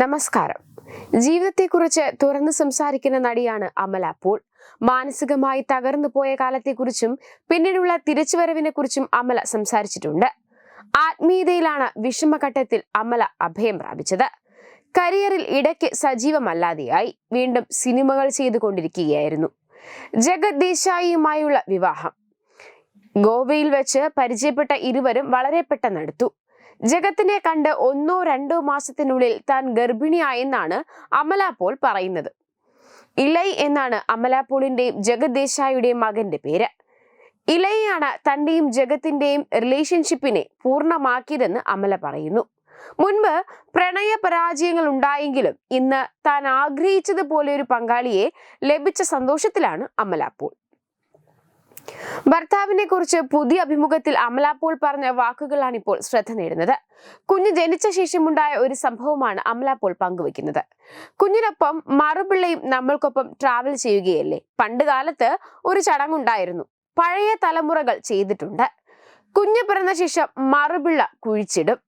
നമസ്കാരം. ജീവിതത്തെക്കുറിച്ച് തുറന്നു സംസാരിക്കുന്ന നടിയാണ് അമല പോൾ മാനസികമായി തകർന്നു പോയ കാലത്തെക്കുറിച്ചും പിന്നീടുള്ള തിരിച്ചുവരവിനെ കുറിച്ചും അമല സംസാരിച്ചിട്ടുണ്ട്. ആത്മീയതയിലാണ് വിഷമഘട്ടത്തിൽ അമല അഭയം പ്രാപിച്ചത്. കരിയറിൽ ഇടയ്ക്ക് സജീവമല്ലാതെയായി വീണ്ടും സിനിമകൾ ചെയ്തുകൊണ്ടിരിക്കുകയായിരുന്നു. ജഗത് ദേശായിയുമായുള്ള വിവാഹം. ഗോവയിൽ വെച്ച് പരിചയപ്പെട്ട ഇരുവരും വളരെ പെട്ടെന്നെടുത്തു ജഗത്തിനെ കണ്ട് ഒന്നോ രണ്ടോ മാസത്തിനുള്ളിൽ താൻ ഗർഭിണിയായെന്നാണ് അമല പോൾ പറയുന്നത്. ഇലൈ എന്നാണ് അമല പോളിന്റെയും ജഗത് ദേശായിയുടെയും മകന്റെ പേര്. ഇലയാണ് തന്റെയും ജഗത്തിന്റെയും റിലേഷൻഷിപ്പിനെ പൂർണമാക്കിയതെന്ന് അമല പറയുന്നു. മുൻപ് പ്രണയ പരാജയങ്ങൾ ഉണ്ടായെങ്കിലും ഇന്ന് താൻ ആഗ്രഹിച്ചതുപോലെ ഒരു പങ്കാളിയെ ലഭിച്ച സന്തോഷത്തിലാണ് അമല പോൾ. ഭർത്താവിനെ കുറിച്ച് പുതിയ അഭിമുഖത്തിൽ അമല പോൾ പറഞ്ഞ വാക്കുകളാണ് ഇപ്പോൾ ശ്രദ്ധ നേടുന്നത്. കുഞ്ഞ് ജനിച്ച ശേഷമുണ്ടായ ഒരു സംഭവമാണ് അമല പോൾ പങ്കുവെക്കുന്നത് കുഞ്ഞിനൊപ്പം മറുപിള്ളയും നമ്മൾക്കൊപ്പം ട്രാവൽ ചെയ്യുകയല്ലേ? പണ്ട് കാലത്ത് ഒരു ചടങ്ങുണ്ടായിരുന്നു. പഴയ തലമുറകൾ ചെയ്തിട്ടുണ്ട്. കുഞ്ഞ് പിറന്ന ശേഷം മറുപിള്ള കുഴിച്ചിടും.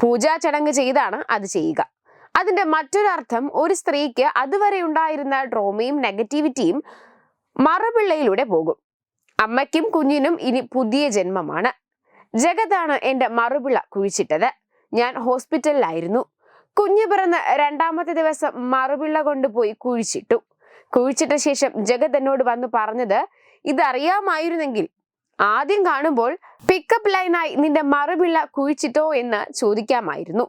പൂജാ ചടങ്ങ് ചെയ്താണ് അത് ചെയ്യുക. അതിന്റെ മറ്റൊരർത്ഥം ഒരു സ്ത്രീക്ക് അതുവരെ ഉണ്ടായിരുന്ന ഡ്രോമയും നെഗറ്റിവിറ്റിയും മറുപിള്ളയിലൂടെ പോകും. അമ്മയ്ക്കും കുഞ്ഞിനും ഇനി പുതിയ ജന്മമാണ്. ജഗതാണ് എന്റെ മറുപിള കുഴിച്ചിട്ടത്. ഞാൻ ഹോസ്പിറ്റലിലായിരുന്നു. കുഞ്ഞു പിറന്ന് രണ്ടാമത്തെ ദിവസം മറുപിള്ള കൊണ്ടുപോയി കുഴിച്ചിട്ടു. കുഴിച്ചിട്ട ശേഷം ജഗത് എന്നോട് വന്ന് പറഞ്ഞത് ഇതറിയാമായിരുന്നെങ്കിൽ ആദ്യം കാണുമ്പോൾ പിക്കപ്പ് ലൈനായി നിന്റെ മറുപിള്ള കുഴിച്ചിട്ടോ എന്ന് ചോദിക്കാമായിരുന്നു.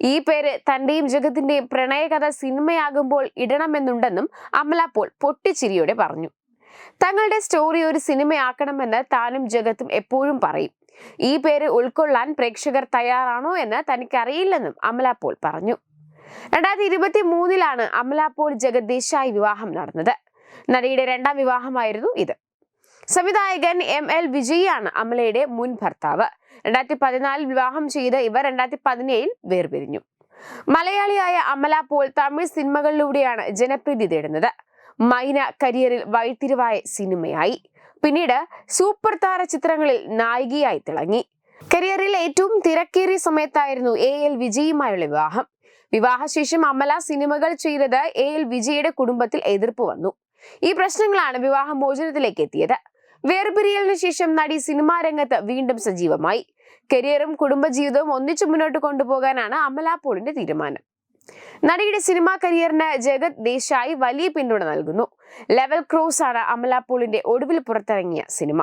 ഈ പേര് തന്റെയും ജഗത്തിന്റെയും പ്രണയകഥ സിനിമയാകുമ്പോൾ ഇടണമെന്നുണ്ടെന്നും അമല പോൾ പൊട്ടിച്ചിരിയോടെ പറഞ്ഞു. തങ്ങളുടെ സ്റ്റോറി ഒരു സിനിമയാക്കണമെന്ന് താനും ജഗത്തും എപ്പോഴും പറയും. ഈ പേര് ഉൾക്കൊള്ളാൻ പ്രേക്ഷകർ തയ്യാറാണോ എന്ന് തനിക്കറിയില്ലെന്നും അമല പോൾ പറഞ്ഞു. രണ്ടായിരത്തി ഇരുപത്തി മൂന്നിലാണ് അമല പോൾ ജഗത് ദേശായി വിവാഹം നടന്നത്. നടിയുടെ രണ്ടാം വിവാഹമായിരുന്നു ഇത്. സംവിധായകൻ എം എൽ വിജയാണ് അമലയുടെ മുൻ ഭർത്താവ്. രണ്ടായിരത്തി പതിനാലിൽ വിവാഹം ചെയ്ത് ഇവർ രണ്ടായിരത്തി പതിനേഴിൽ വേർപിരിഞ്ഞു. മലയാളിയായ അമല പോൾ തമിഴ് സിനിമകളിലൂടെയാണ് ജനപ്രീതി നേടുന്നത് മൈന കരിയറിൽ വഴിത്തിരിവായ സിനിമയായി. പിന്നീട് സൂപ്പർ താര ചിത്രങ്ങളിൽ നായികയായി തിളങ്ങി. കരിയറിൽ ഏറ്റവും തിരക്കേറിയ സമയത്തായിരുന്നു എ എൽ വിജയുമായുള്ള വിവാഹം. വിവാഹശേഷം അമല സിനിമകൾ ചെയ്തത് എ എൽ വിജയുടെ കുടുംബത്തിൽ എതിർപ്പ് വന്നു. ഈ പ്രശ്നങ്ങളാണ് വിവാഹമോചനത്തിലേക്ക് എത്തിയത്. വേർപിരിയലിന് ശേഷം നടി സിനിമാ രംഗത്ത് വീണ്ടും സജീവമായി. കരിയറും കുടുംബജീവിതവും ഒന്നിച്ചു മുന്നോട്ട് കൊണ്ടുപോകാനാണ് അമല പോളിന്റെ തീരുമാനം. നടിയുടെ സിനിമാ കരിയറിന് ജഗത് ദേശായി വലിയ പിന്തുണ നൽകുന്നു. ലെവൽ ക്രോസ് ആണ് അമല പോളിന്റെ ഒടുവിൽ പുറത്തിറങ്ങിയ സിനിമ.